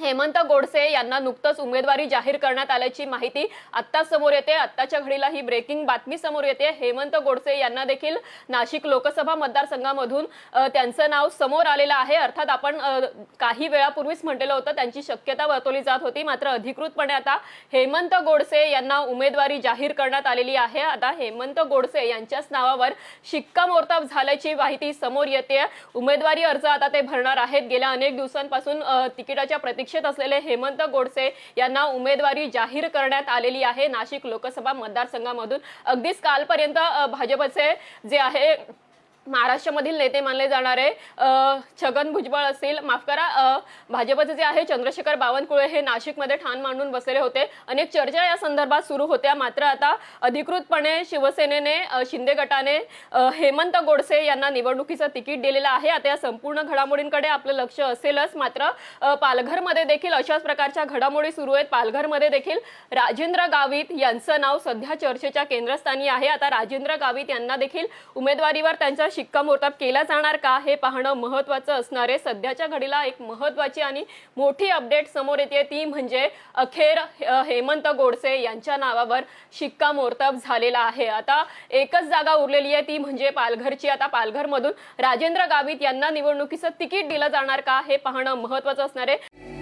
हेमंत गोडसे यांना नुकतंच उमेदवारी जाहीर करण्यात आल्याची माहिती आत्ता समोर येते. आत्ताच्या घडीला ही ब्रेकिंग बातमी समोर येते. हेमंत गोडसे यांना देखील नाशिक लोकसभा मतदारसंघामधून त्यांचं नाव समोर आलेलं आहे. अर्थात आपण काही वेळापूर्वीच म्हटलेलं होतं. त्यांची शक्यता वर्तवली जात होती. मात्र अधिकृतपणे आता हेमंत गोडसे यांना उमेदवारी जाहीर करण्यात आलेली आहे. आता हेमंत गोडसे यांच्याच नावावर शिक्कामोर्तब झाल्याची माहिती समोर येते. उमेदवारी अर्ज आता ते भरणार आहेत. गेल्या अनेक दिवसांपासून तिकिटाच्या प्रतीक्षा प्रतीक्षेत असलेले हेमंत गोडसे यांना उमेदवारी जाहीर करण्यात आलेली आहे. नाशिक लोकसभा मतदारसंघामधून अगदीच कालपर्यंत भाजपचे जे आहे महाराष्ट्रामधील नेते मानले जाणारे छगन भुजबळ असतील. माफ करा भाजपचे जे आहे चंद्रशेखर बावनकुळे हे नाशिकमध्ये ठाण मांडून बसलेले होते. अनेक चर्चा या संदर्भात सुरू होत्या. मात्र आता अधिकृतपणे शिवसेनेने शिंदे गटाने हेमंत गोडसे यांना निवडणुकीचं तिकीट दिलेलं आहे. आता या संपूर्ण घडामोडींकडे आपलं लक्ष असेलच. मात्र पालघरमध्ये देखील अशाच प्रकारच्या घडामोडी सुरू आहेत. पालघरमध्ये देखील राजेंद्र गावित यांचं नाव सध्या चर्चेच्या केंद्रस्थानी आहे. आता राजेंद्र गावित यांना देखील उमेदवारीवर त्यांचा शिक्कामोर्तब केला जाणार का हे पाहणं महत्वाचं असणार. आहे सध्याच्या घडीला एक महत्वाची आणि मोठी अपडेट समोर येते ती म्हणजे अखेर हेमंत गोडसे यांच्या नावावर शिक्कामोर्तब झालेला आहे. आता एकच जागा उरलेली आहे. ती म्हणजे पालघरची. आता पालघरमधून राजेंद्र गावित यांना निवडणुकीचं तिकीट दिलं जाणार का हे पाहणं महत्वाचं असणार. आहे